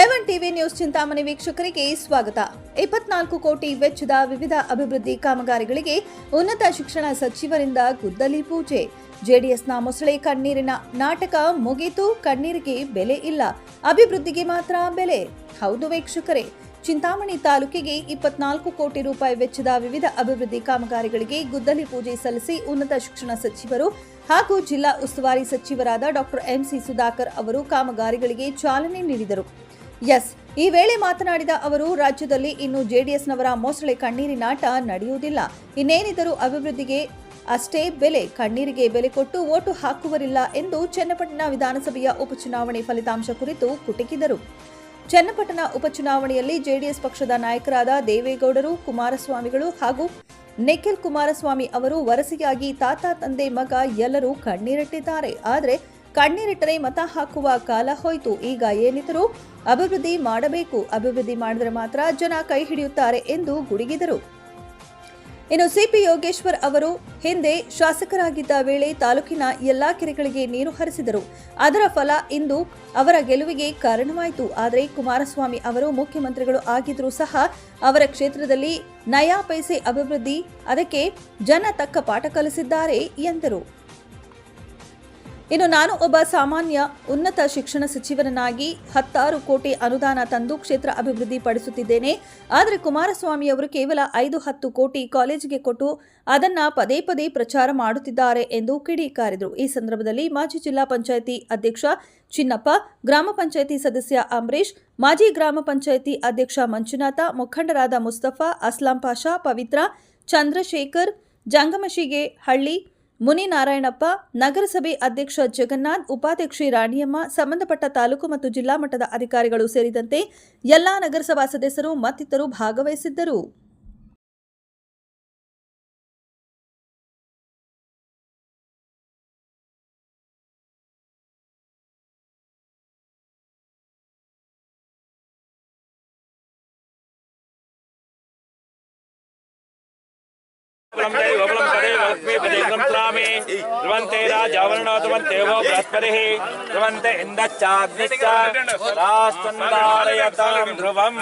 ಎವನ್ TV news Chintamani ವೀಕ್ಷಕರಿಗೆ ಸ್ವಾಗತ. ಇಪ್ಪತ್ನಾಲ್ಕು ಕೋಟಿ ವೆಚ್ಚದ ವಿವಿಧ ಅಭಿವೃದ್ಧಿ ಕಾಮಗಾರಿಗಳಿಗೆ ಉನ್ನತ ಶಿಕ್ಷಣ ಸಚಿವರಿಂದ ಗುದ್ದಲಿ ಪೂಜೆ. ಜೆಡಿಎಸ್ನ ಮೊಸಳೆ ಕಣ್ಣೀರಿನ ನಾಟಕ ಮುಗಿತು, ಕಣ್ಣೀರಿಗೆ ಬೆಲೆ ಇಲ್ಲ. ಅಭಿವೃದ್ಧಿಗೆ ಮಾತ್ರ ಬೆಲೆ. ಹೌದು ವೀಕ್ಷಕರೇ, ಚಿಂತಾಮಣಿ ತಾಲೂಕಿಗೆ ಇಪ್ಪತ್ನಾಲ್ಕು ಕೋಟಿ ರೂಪಾಯಿ ವೆಚ್ಚದ ವಿವಿಧ ಅಭಿವೃದ್ಧಿ ಕಾಮಗಾರಿಗಳಿಗೆ ಗುದ್ದಲಿ ಪೂಜೆ ಸಲ್ಲಿಸಿ ಉನ್ನತ ಶಿಕ್ಷಣ ಸಚಿವರು ಹಾಗೂ ಜಿಲ್ಲಾ ಉಸ್ತುವಾರಿ ಸಚಿವರಾದ ಡಾಕ್ಟರ್ ಎಂಸಿ ಸುಧಾಕರ್ ಅವರು ಕಾಮಗಾರಿಗಳಿಗೆ ಚಾಲನೆ ನೀಡಿದರು. ಎಸ್ ಈ ವೇಳೆ ಮಾತನಾಡಿದ ಅವರು, ರಾಜ್ಯದಲ್ಲಿ ಇನ್ನು ಜೆಡಿಎಸ್ನವರ ಮೊಸಳೆ ಕಣ್ಣೀರಿನಾಟ ನಡೆಯುವುದಿಲ್ಲ. ಇನ್ನೇನಿದ್ದರೂ ಅಭಿವೃದ್ಧಿಗೆ ಅಷ್ಟೇ ಬೆಲೆ, ಕಣ್ಣೀರಿಗೆ ಬೆಲೆ ಕೊಟ್ಟು ಓಟು ಹಾಕುವರಿಲ್ಲ ಎಂದು ಚನ್ನಪಟ್ಟಣ ವಿಧಾನಸಭೆಯ ಉಪಚುನಾವಣೆ ಫಲಿತಾಂಶ ಕುರಿತು ಕುಟುಕಿದರು. ಚನ್ನಪಟ್ಟಣ ಉಪಚುನಾವಣೆಯಲ್ಲಿ ಜೆಡಿಎಸ್ ಪಕ್ಷದ ನಾಯಕರಾದ ದೇವೇಗೌಡರು, ಕುಮಾರಸ್ವಾಮಿಗಳು ಹಾಗೂ ನಿಖಿಲ್ ಕುಮಾರಸ್ವಾಮಿ ಅವರು ವರಸಿಯಾಗಿ ತಾತ, ತಂದೆ, ಮಗ ಎಲ್ಲರೂ ಕಣ್ಣೀರಿಟ್ಟಿದ್ದಾರೆ. ಆದರೆ ಕಣ್ಣೀರಿಟ್ಟರೆ ಮತ ಹಾಕುವ ಕಾಲ ಹೋಯಿತು. ಈಗ ಏನಿದ್ದರೂ ಅಭಿವೃದ್ಧಿ ಮಾಡಬೇಕು. ಅಭಿವೃದ್ಧಿ ಮಾಡಿದರೆ ಮಾತ್ರ ಜನ ಕೈ ಹಿಡಿಯುತ್ತಾರೆ ಎಂದು ಗುಡುಗಿದರು. ಇನ್ನು ಸಿಪಿ ಯೋಗೇಶ್ವರ್ ಅವರು ಹಿಂದೆ ಶಾಸಕರಾಗಿದ್ದ ವೇಳೆ ತಾಲೂಕಿನ ಎಲ್ಲಾ ಕೆರೆಗಳಿಗೆ ನೀರು ಹರಿಸಿದರು. ಅದರ ಫಲ ಇಂದು ಅವರ ಗೆಲುವಿಗೆ ಕಾರಣವಾಯಿತು. ಆದರೆ ಕುಮಾರಸ್ವಾಮಿ ಅವರು ಮುಖ್ಯಮಂತ್ರಿಗಳು ಆಗಿದ್ರೂ ಸಹ ಅವರ ಕ್ಷೇತ್ರದಲ್ಲಿ ನಯಾ ಪೈಸೆ ಅಭಿವೃದ್ಧಿ, ಅದಕ್ಕೆ ಜನ ತಕ್ಕ ಪಾಠ ಕಲಿಸಿದ್ದಾರೆ ಎಂದರು. ಇನ್ನು ನಾನು ಒಬ್ಬ ಸಾಮಾನ್ಯ ಉನ್ನತ ಶಿಕ್ಷಣ ಸಚಿವರನ್ನಾಗಿ ಹತ್ತಾರು ಕೋಟಿ ಅನುದಾನ ತಂದು ಕ್ಷೇತ್ರ ಅಭಿವೃದ್ಧಿ ಪಡಿಸುತ್ತಿದ್ದೇನೆ. ಆದರೆ ಕುಮಾರಸ್ವಾಮಿ ಅವರು ಕೇವಲ ಐದು ಹತ್ತು ಕೋಟಿ ಕಾಲೇಜಿಗೆ ಕೊಟ್ಟು ಅದನ್ನ ಪದೇ ಪದೇ ಪ್ರಚಾರ ಮಾಡುತ್ತಿದ್ದಾರೆ ಎಂದು ಕಿಡಿಕಾರಿದರು ಈ ಸಂದರ್ಭದಲ್ಲಿ ಮಾಜಿ ಜಿಲ್ಲಾ ಪಂಚಾಯಿತಿ ಅಧ್ಯಕ್ಷ ಚಿನ್ನಪ್ಪ, ಗ್ರಾಮ ಪಂಚಾಯಿತಿ ಸದಸ್ಯ ಅಂಬರೀಶ್ ಮಾಜಿ ಗ್ರಾಮ ಪಂಚಾಯಿತಿ ಅಧ್ಯಕ್ಷ ಮಂಜುನಾಥ, ಮುಖಂಡರಾದ ಮುಸ್ತಫಾ, ಅಸ್ಲಾಂ ಪಾಷಾ, ಪವಿತ್ರ, ಚಂದ್ರಶೇಖರ್, ಜಂಗಮಶಿಗೆ ಹಳ್ಳಿ ಮುನಿನಾರಾಯಣಪ್ಪ, ನಗರಸಭೆ ಅಧ್ಯಕ್ಷ ಜಗನ್ನಾಥ್, ಉಪಾಧ್ಯಕ್ಷೆ ರಾಣಿಯಮ್ಮ, ಸಂಬಂಧಪಟ್ಟ ತಾಲೂಕು ಮತ್ತು ಜಿಲ್ಲಾ ಮಟ್ಟದ ಅಧಿಕಾರಿಗಳು ಸೇರಿದಂತೆ ಎಲ್ಲಾ ನಗರಸಭಾ ಸದಸ್ಯರು ಮತ್ತಿತರರು ಭಾಗವಹಿಸಿದ್ದರು. ధ్రువంతే రాజావరుణోధ్రువంతేవో బృహస్పతి. ధ్రువంత ఇందశ్చాగ్నిశ్చ రాష్ట్రం ధ్రువం.